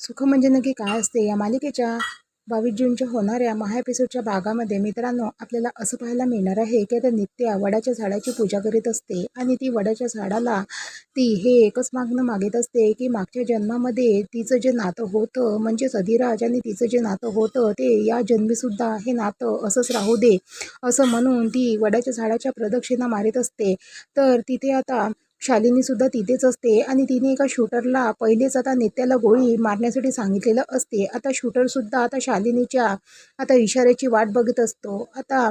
सुख म्हणजे नक्की काय असते? या मालिकेच्या बावीस जूनच्या होणाऱ्या महा एपिसोडच्या भागामध्ये मित्रांनो आपल्याला असं पाहायला मिळणार आहे की आता नित्या वडाच्या झाडाची पूजा करीत असते आणि ती वडाच्या झाडाला ती हे एकच मागणं मागित असते की मागच्या जन्मामध्ये तिचं जे नातं होतं म्हणजेच अधिराज आणि तिचं जे नातं होतं ते या जन्मीसुद्धा हे नातं असंच राहू दे असं म्हणून ती वडाच्या झाडाच्या प्रदक्षिणा मारित असते. तर तिथे आता शालिनी सुद्धा तिथेच असते आणि तिने एका शूटरला पहिलेच आता नेत्याला गोळी मारण्यासाठी सांगितलेलं असते. आता शूटरसुद्धा आता शालिनीच्या आता इशाऱ्याची वाट बघत असतो. आता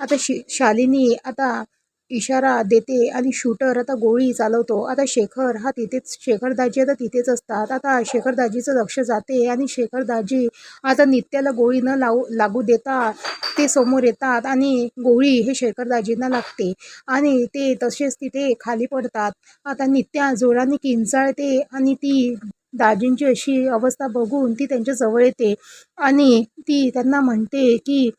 आता शि शालिनी आता इशारा देते आणि शूटर आता गोळी चालवतो. आता शेखर हा तिथेच शेखर दाजी आता तिथेच असतात. आता शेखर दाजीचं लक्ष जाते आणि शेखर दाजी आता नित्याला गोळी न लावू लागू देता ते समोर येतात आणि गोळी हे शेखर दाजींना लागते. आणि ते तसेच तिथे खाली पडतात. आता नित्या जोराने किंचाळते आणि ती दाजींची अशी अवस्था बघून ती त्यांच्या जवळ येते. आणि ती त्यांना म्हणते की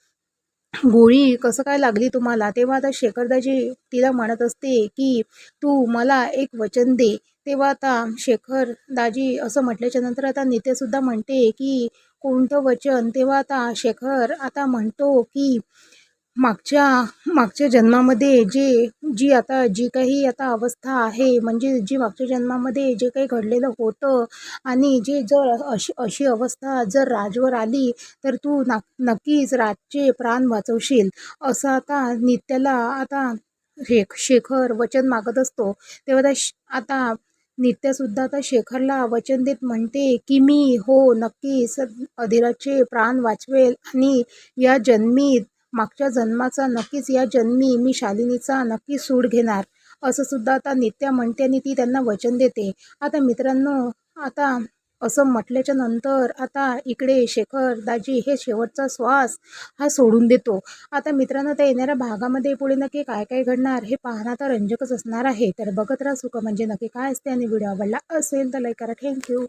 गोळी कसं काय लागली तुम्हाला? तेव्हा आता शेखरदाजी तिला म्हणत असते की तू मला एक वचन दे. तेव्हा आता शेखर दाजी असं म्हटल्याच्या नंतर आता नित्यसुद्धा म्हणते की कोणतं वचन? तेव्हा आता शेखर आता म्हणतो की मागच्या मागच्या जन्मामध्ये जे जी आता जी काही आता अवस्था आहे म्हणजे जी मागच्या जन्मामध्ये जे काही घडलेलं होतं आणि जे जर अशी अशी अवस्था जर राजवर आली तर तू ना नक्कीच राजचे प्राण वाचवशील. असं आता नित्याला आता शेख शेखर वचन मागत असतो. तेव्हा त्या श आता नित्यासुद्धा आता शेखरला वचन देत म्हणते की मी हो नक्कीच अधिराजचे प्राण वाचवेल आणि या जन्मीत मागच्या जन्माचा नक्कीच या जन्मी मी शालिनीचा नक्की सूड घेणार. असं सुद्धा आता नित्या म्हणते आणि ती त्यांना वचन देते. आता मित्रांनो आता असं म्हटल्याच्या नंतर आता इकडे शेखर दाजी हे शेवटचा श्वास हा सोडून देतो. आता मित्रांनो त्या येणाऱ्या भागामध्ये पुढे नक्की काय काय घडणार हे पाहणं आता रंजकच असणार आहे. तर बघत राहा सुख म्हणजे नक्की काय असते आणि व्हिडिओ आवडला असेल तर लाईक करा. थँक्यू